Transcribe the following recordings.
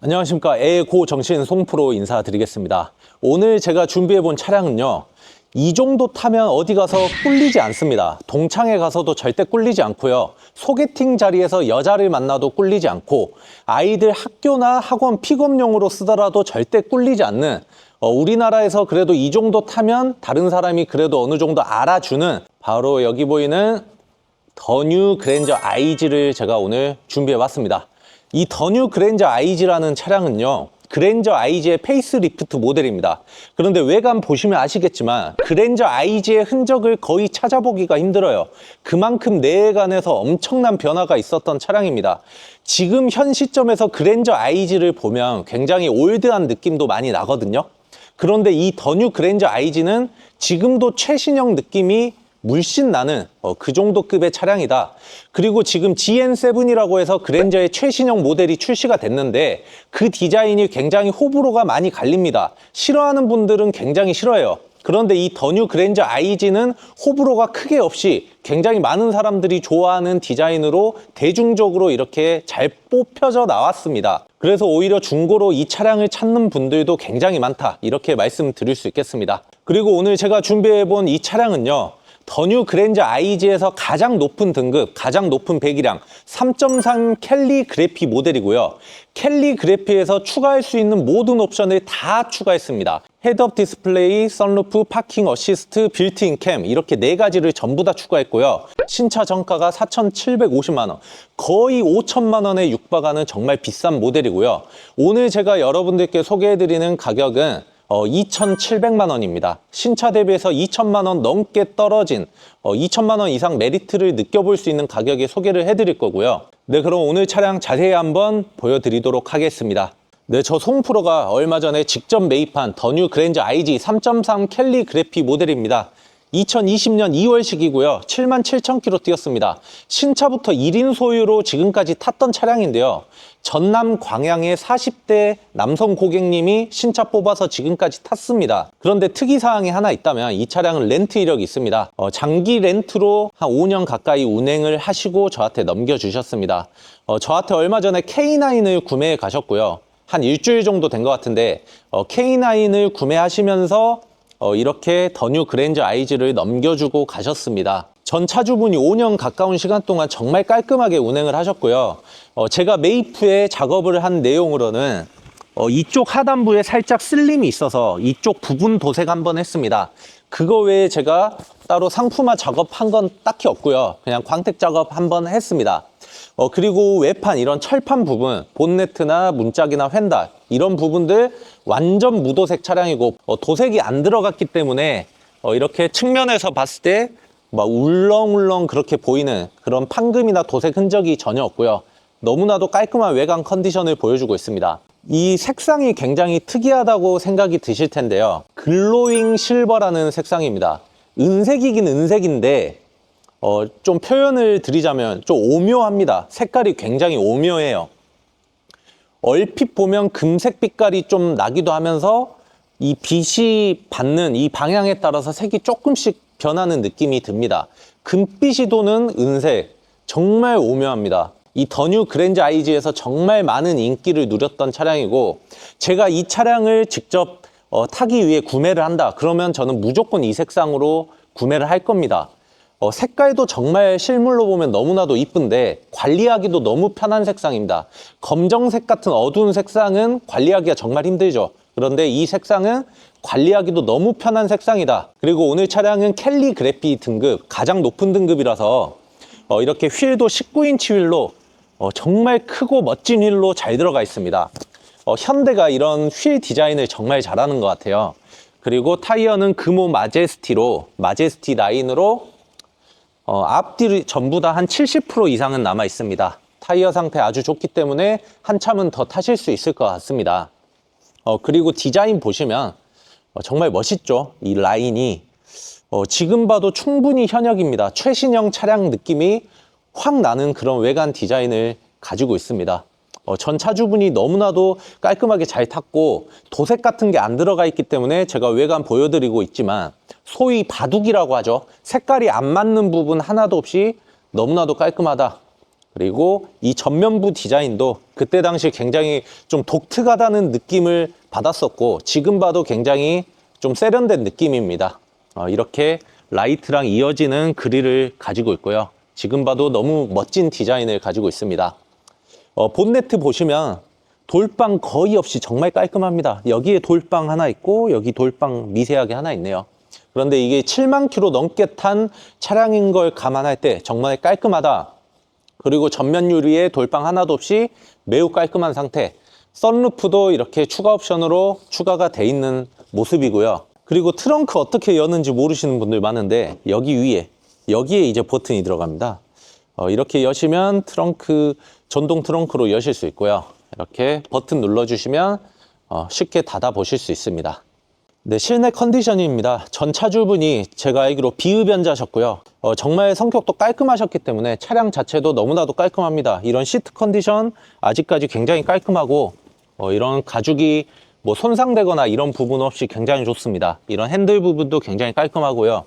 안녕하십니까 에고 정신 송프로 인사드리겠습니다. 오늘 제가 준비해 본 차량은요. 이 정도 타면 어디 가서 꿀리지 않습니다. 동창회 가서도 절대 꿀리지 않고요. 소개팅 자리에서 여자를 만나도 꿀리지 않고 아이들 학교나 학원 픽업용으로 쓰더라도 절대 꿀리지 않는 어, 우리나라에서 그래도 이 정도 타면 다른 사람이 그래도 어느 정도 알아주는 바로 여기 보이는 더뉴 그랜저 IG를 제가 오늘 준비해 봤습니다. 이 더뉴 그랜저 IG라는 차량은요. 그랜저 IG의 페이스리프트 모델입니다. 그런데 외관 보시면 아시겠지만 그랜저 IG의 흔적을 거의 찾아보기가 힘들어요. 그만큼 내관에서 엄청난 변화가 있었던 차량입니다. 지금 현 시점에서 그랜저 IG를 보면 굉장히 올드한 느낌도 많이 나거든요. 그런데 이 더뉴 그랜저 IG는 지금도 최신형 느낌이 물씬 나는 어, 그 정도 급의 차량이다. 그리고 지금 GN7이라고 해서 그랜저의 최신형 모델이 출시가 됐는데 그 디자인이 굉장히 호불호가 많이 갈립니다. 싫어하는 분들은 굉장히 싫어해요. 그런데 이 더뉴 그랜저 IG는 호불호가 크게 없이 굉장히 많은 사람들이 좋아하는 디자인으로 대중적으로 이렇게 잘 뽑혀져 나왔습니다. 그래서 오히려 중고로 이 차량을 찾는 분들도 굉장히 많다. 이렇게 말씀드릴 수 있겠습니다. 그리고 오늘 제가 준비해 본 이 차량은요. 더뉴 그랜저 IG에서 가장 높은 등급, 가장 높은 배기량 3.3 캘리 그래피 모델이고요. 캘리 그래피에서 추가할 수 있는 모든 옵션을 다 추가했습니다. 헤드업 디스플레이, 선루프, 파킹 어시스트, 빌트인 캠 이렇게 네 가지를 전부 다 추가했고요. 신차 정가가 4,750만 원, 거의 5천만 원에 육박하는 정말 비싼 모델이고요. 오늘 제가 여러분들께 소개해드리는 가격은 어, 2,700만 원입니다. 신차 대비해서 2천만 원 넘게 떨어진 어, 2천만 원 이상 메리트를 느껴볼 수 있는 가격에 소개를 해드릴 거고요. 네, 그럼 오늘 차량 자세히 한번 보여드리도록 하겠습니다. 네, 저 송프로가 얼마 전에 직접 매입한 더뉴 그랜저 IG 3.3 캘리 그래피 모델입니다. 2020년 2월식이고요. 7만 7천 킬로 뛰었습니다. 신차부터 1인 소유로 지금까지 탔던 차량인데요. 전남 광양의 40대 남성 고객님이 신차 뽑아서 지금까지 탔습니다. 그런데 특이사항이 하나 있다면 이 차량은 렌트 이력이 있습니다. 어, 장기 렌트로 한 5년 가까이 운행을 하시고 저한테 넘겨주셨습니다. 어, 저한테 얼마 전에 K9을 구매해 가셨고요. 한 일주일 정도 된 것 같은데 어, K9을 구매하시면서 어, 이렇게 더뉴 그랜저 IG를 넘겨주고 가셨습니다. 전 차주분이 5년 가까운 시간 동안 정말 깔끔하게 운행을 하셨고요. 어, 제가 후에 작업을 한 내용으로는 어, 이쪽 하단부에 살짝 쓸림이 있어서 이쪽 부분 도색 한번 했습니다. 그거 외에 제가 따로 상품화 작업한 건 딱히 없고요. 그냥 광택 작업 한번 했습니다. 어, 그리고 외판 이런 철판 부분, 본네트나 문짝이나 휀다 이런 부분들 완전 무도색 차량이고 어, 도색이 안 들어갔기 때문에 어, 이렇게 측면에서 봤을 때 막 울렁울렁 그렇게 보이는 그런 판금이나 도색 흔적이 전혀 없고요. 너무나도 깔끔한 외관 컨디션을 보여주고 있습니다. 이 색상이 굉장히 특이하다고 생각이 드실 텐데요. 글로잉 실버라는 색상입니다. 은색이긴 은색인데 어, 좀 표현을 드리자면 좀 오묘합니다. 색깔이 굉장히 오묘해요. 얼핏 보면 금색 빛깔이 좀 나기도 하면서 이 빛이 받는 이 방향에 따라서 색이 조금씩 변하는 느낌이 듭니다. 금빛이 도는 은색, 정말 오묘합니다. 이 더뉴 그랜저 IG에서 정말 많은 인기를 누렸던 차량이고 제가 이 차량을 직접 어, 타기 위해 구매를 한다. 그러면 저는 무조건 이 색상으로 구매를 할 겁니다. 어, 색깔도 정말 실물로 보면 너무나도 이쁜데 관리하기도 너무 편한 색상입니다. 검정색 같은 어두운 색상은 관리하기가 정말 힘들죠. 그런데 이 색상은 관리하기도 너무 편한 색상이다. 그리고 오늘 차량은 캘리 그래피 등급, 가장 높은 등급이라서 어, 이렇게 휠도 19인치 휠로 어, 정말 크고 멋진 휠로 잘 들어가 있습니다. 어, 현대가 이런 휠 디자인을 정말 잘하는 것 같아요. 그리고 타이어는 금호 마제스티로 마제스티 라인으로 어, 앞뒤 전부 다 한 70% 이상은 남아 있습니다. 타이어 상태 아주 좋기 때문에 한참은 더 타실 수 있을 것 같습니다. 어, 그리고 디자인 보시면 어, 정말 멋있죠. 이 라인이 어, 지금 봐도 충분히 현역입니다. 최신형 차량 느낌이 확 나는 그런 외관 디자인을 가지고 있습니다. 어, 전 차주분이 너무나도 깔끔하게 잘 탔고 도색 같은 게 안 들어가 있기 때문에 제가 외관 보여드리고 있지만 소위 바둑이라고 하죠. 색깔이 안 맞는 부분 하나도 없이 너무나도 깔끔하다. 그리고 이 전면부 디자인도 그때 당시 굉장히 좀 독특하다는 느낌을 받았었고 지금 봐도 굉장히 좀 세련된 느낌입니다. 어, 이렇게 라이트랑 이어지는 그릴을 가지고 있고요. 지금 봐도 너무 멋진 디자인을 가지고 있습니다. 어, 본네트 보시면 돌빵 거의 없이 정말 깔끔합니다. 여기에 돌빵 하나 있고 여기 돌빵 미세하게 하나 있네요. 그런데 이게 7만 킬로 넘게 탄 차량인 걸 감안할 때 정말 깔끔하다. 그리고 전면 유리에 돌빵 하나도 없이 매우 깔끔한 상태. 썬루프도 이렇게 추가 옵션으로 추가가 돼 있는 모습이고요. 그리고 트렁크 어떻게 여는지 모르시는 분들 많은데 여기 위에 여기에 이제 버튼이 들어갑니다. 어, 이렇게 여시면 트렁크 전동 트렁크로 여실 수 있고요. 이렇게 버튼 눌러주시면 어, 쉽게 닫아 보실 수 있습니다. 네, 실내 컨디션입니다. 전 차주분이 제가 알기로 비흡연자셨고요. 어, 정말 성격도 깔끔하셨기 때문에 차량 자체도 너무나도 깔끔합니다. 이런 시트 컨디션 아직까지 굉장히 깔끔하고 어, 이런 가죽이 뭐 손상되거나 이런 부분 없이 굉장히 좋습니다. 이런 핸들 부분도 굉장히 깔끔하고요.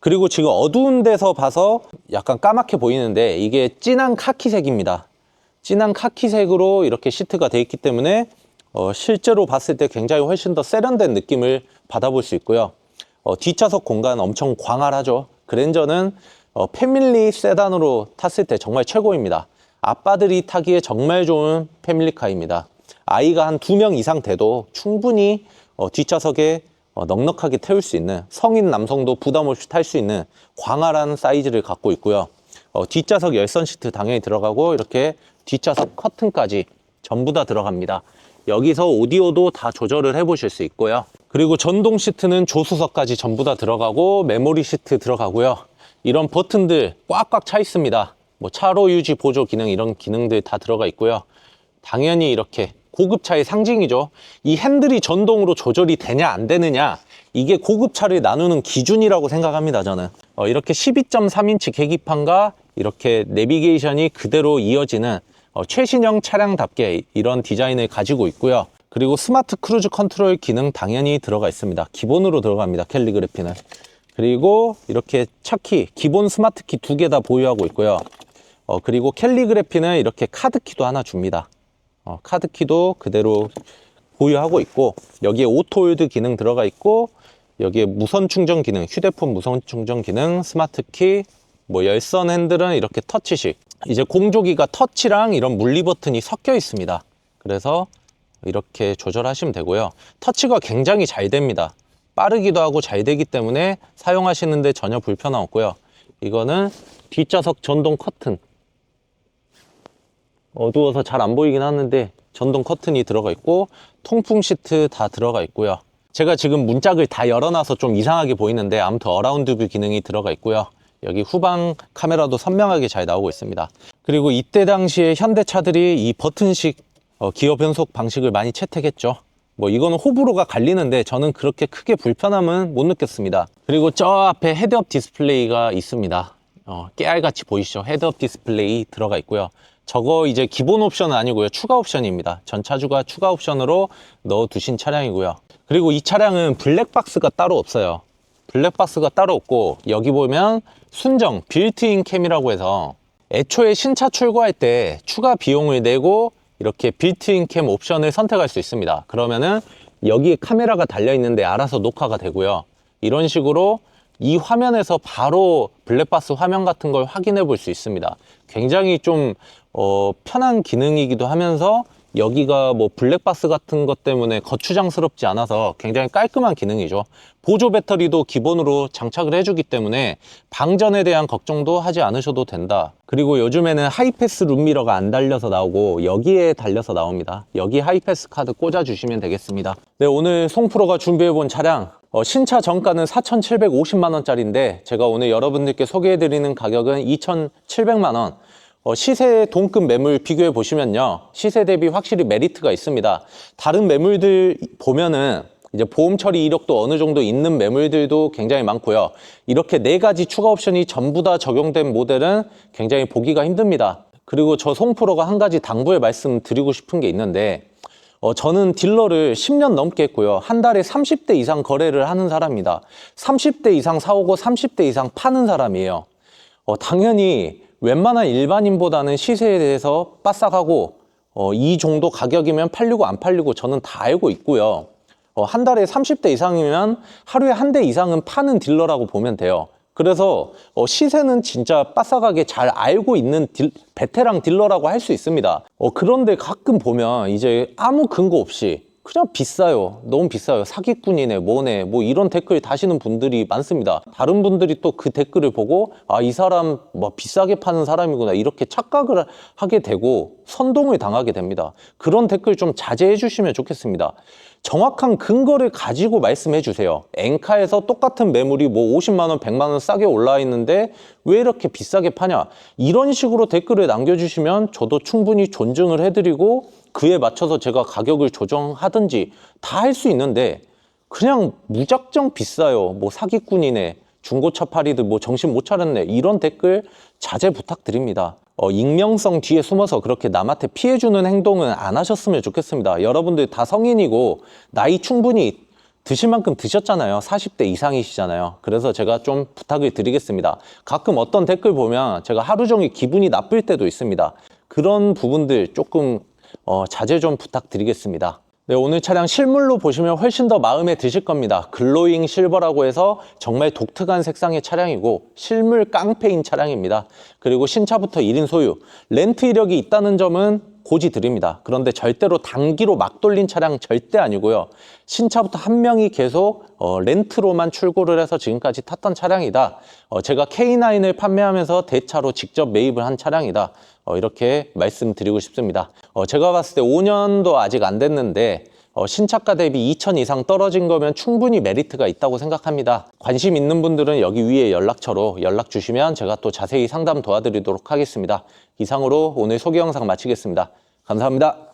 그리고 지금 어두운 데서 봐서 약간 까맣게 보이는데 이게 진한 카키색입니다. 진한 카키색으로 이렇게 시트가 돼 있기 때문에 어, 실제로 봤을 때 굉장히 훨씬 더 세련된 느낌을 받아볼 수 있고요. 어, 뒷좌석 공간 엄청 광활하죠. 그랜저는 어, 패밀리 세단으로 탔을 때 정말 최고입니다. 아빠들이 타기에 정말 좋은 패밀리카입니다. 아이가 한 두 명 이상 돼도 충분히 어, 뒷좌석에 어, 넉넉하게 태울 수 있는 성인 남성도 부담 없이 탈 수 있는 광활한 사이즈를 갖고 있고요. 어, 뒷좌석 열선 시트 당연히 들어가고 이렇게 뒷좌석 커튼까지 전부 다 들어갑니다. 여기서 오디오도 다 조절을 해 보실 수 있고요. 그리고 전동 시트는 조수석까지 전부 다 들어가고 메모리 시트 들어가고요. 이런 버튼들 꽉꽉 차 있습니다. 뭐 차로 유지 보조 기능 이런 기능들 다 들어가 있고요. 당연히 이렇게 고급차의 상징이죠. 이 핸들이 전동으로 조절이 되냐 안 되느냐 이게 고급차를 나누는 기준이라고 생각합니다. 저는 어, 이렇게 12.3인치 계기판과 이렇게 내비게이션이 그대로 이어지는 어, 최신형 차량답게 이런 디자인을 가지고 있고요. 그리고 스마트 크루즈 컨트롤 기능 당연히 들어가 있습니다. 기본으로 들어갑니다. 캘리그래피는. 그리고 이렇게 차키, 기본 스마트 키 두 개 다 보유하고 있고요. 어, 그리고 캘리그래피는 이렇게 카드키도 하나 줍니다. 어, 카드키도 그대로 보유하고 있고 여기에 오토홀드 기능 들어가 있고 여기에 무선 충전 기능, 휴대폰 무선 충전 기능, 스마트 키, 뭐 열선 핸들은 이렇게 터치식. 이제 공조기가 터치랑 이런 물리 버튼이 섞여 있습니다. 그래서 이렇게 조절하시면 되고요. 터치가 굉장히 잘 됩니다. 빠르기도 하고 잘 되기 때문에 사용하시는데 전혀 불편함 없고요. 이거는 뒷좌석 전동 커튼. 어두워서 잘 안 보이긴 하는데 전동 커튼이 들어가 있고 통풍 시트 다 들어가 있고요. 제가 지금 문짝을 다 열어놔서 좀 이상하게 보이는데 아무튼 어라운드 뷰 기능이 들어가 있고요. 여기 후방 카메라도 선명하게 잘 나오고 있습니다. 그리고 이때 당시에 현대차들이 이 버튼식 어, 기어 변속 방식을 많이 채택했죠. 뭐 이거는 호불호가 갈리는데 저는 그렇게 크게 불편함은 못 느꼈습니다. 그리고 저 앞에 헤드업 디스플레이가 있습니다. 어, 깨알같이 보이시죠? 헤드업 디스플레이 들어가 있고요. 저거 이제 기본 옵션은 아니고요. 추가 옵션입니다. 전 차주가 추가 옵션으로 넣어 두신 차량이고요. 그리고 이 차량은 블랙박스가 따로 없어요. 블랙박스가 따로 없고 여기 보면 순정 빌트인 캠이라고 해서 애초에 신차 출고할 때 추가 비용을 내고 이렇게 빌트인 캠 옵션을 선택할 수 있습니다. 그러면은 여기에 카메라가 달려 있는데 알아서 녹화가 되고요. 이런 식으로 이 화면에서 바로 블랙박스 화면 같은 걸 확인해 볼 수 있습니다. 굉장히 좀 어, 편한 기능이기도 하면서 여기가 뭐 블랙박스 같은 것 때문에 거추장스럽지 않아서 굉장히 깔끔한 기능이죠. 보조 배터리도 기본으로 장착을 해주기 때문에 방전에 대한 걱정도 하지 않으셔도 된다. 그리고 요즘에는 하이패스 룸미러가 안 달려서 나오고 여기에 달려서 나옵니다. 여기 하이패스 카드 꽂아주시면 되겠습니다. 네, 오늘 송프로가 준비해본 차량 어, 신차 정가는 4,750만 원짜리인데 제가 오늘 여러분들께 소개해드리는 가격은 2,700만 원. 어, 시세 동급 매물 비교해 보시면요. 시세 대비 확실히 메리트가 있습니다. 다른 매물들 보면은 이제 보험 처리 이력도 어느 정도 있는 매물들도 굉장히 많고요. 이렇게 네 가지 추가 옵션이 전부 다 적용된 모델은 굉장히 보기가 힘듭니다. 그리고 저 송프로가 한 가지 당부의 말씀 드리고 싶은 게 있는데 어, 저는 딜러를 10년 넘게 했고요. 한 달에 30대 이상 거래를 하는 사람입니다. 30대 이상 사오고 30대 이상 파는 사람이에요. 어, 당연히 웬만한 일반인보다는 시세에 대해서 빠삭하고 어, 이 정도 가격이면 팔리고 안 팔리고 저는 다 알고 있고요. 어, 한 달에 30대 이상이면 하루에 한 대 이상은 파는 딜러라고 보면 돼요. 그래서 어, 시세는 진짜 빠삭하게 잘 알고 있는 딜- 베테랑 딜러라고 할 수 있습니다. 어, 그런데 가끔 보면 이제 아무 근거 없이 그냥 비싸요. 너무 비싸요. 사기꾼이네, 뭐네, 뭐 이런 댓글 다시는 분들이 많습니다. 다른 분들이 또 그 댓글을 보고 아, 이 사람 뭐 비싸게 파는 사람이구나 이렇게 착각을 하게 되고 선동을 당하게 됩니다. 그런 댓글 좀 자제해 주시면 좋겠습니다. 정확한 근거를 가지고 말씀해 주세요. 엔카에서 똑같은 매물이 뭐 50만 원, 100만 원 싸게 올라와 있는데 왜 이렇게 비싸게 파냐? 이런 식으로 댓글을 남겨 주시면 저도 충분히 존중을 해 드리고 그에 맞춰서 제가 가격을 조정하든지 다 할 수 있는데 그냥 무작정 비싸요. 뭐 사기꾼이네. 중고차 팔이들 뭐 정신 못 차렸네. 이런 댓글 자제 부탁드립니다. 어, 익명성 뒤에 숨어서 그렇게 남한테 피해주는 행동은 안 하셨으면 좋겠습니다. 여러분들 다 성인이고 나이 충분히 드실 만큼 드셨잖아요. 40대 이상이시잖아요. 그래서 제가 좀 부탁을 드리겠습니다. 가끔 어떤 댓글 보면 제가 하루 종일 기분이 나쁠 때도 있습니다. 그런 부분들 조금 어, 자제 좀 부탁드리겠습니다. 네, 오늘 차량 실물로 보시면 훨씬 더 마음에 드실 겁니다. 글로잉 실버라고 해서 정말 독특한 색상의 차량이고 실물 깡패인 차량입니다. 그리고 신차부터 1인 소유, 렌트 이력이 있다는 점은 고지 드립니다. 그런데 절대로 단기로 막 돌린 차량 절대 아니고요. 신차부터 한 명이 계속 어, 렌트로만 출고를 해서 지금까지 탔던 차량이다. 어, 제가 K9을 판매하면서 대차로 직접 매입을 한 차량이다. 어, 이렇게 말씀드리고 싶습니다. 어, 제가 봤을 때 5년도 아직 안 됐는데 어, 신차가 대비 2천 이상 떨어진 거면 충분히 메리트가 있다고 생각합니다. 관심 있는 분들은 여기 위에 연락처로 연락 주시면 제가 또 자세히 상담 도와드리도록 하겠습니다. 이상으로 오늘 소개 영상 마치겠습니다. 감사합니다.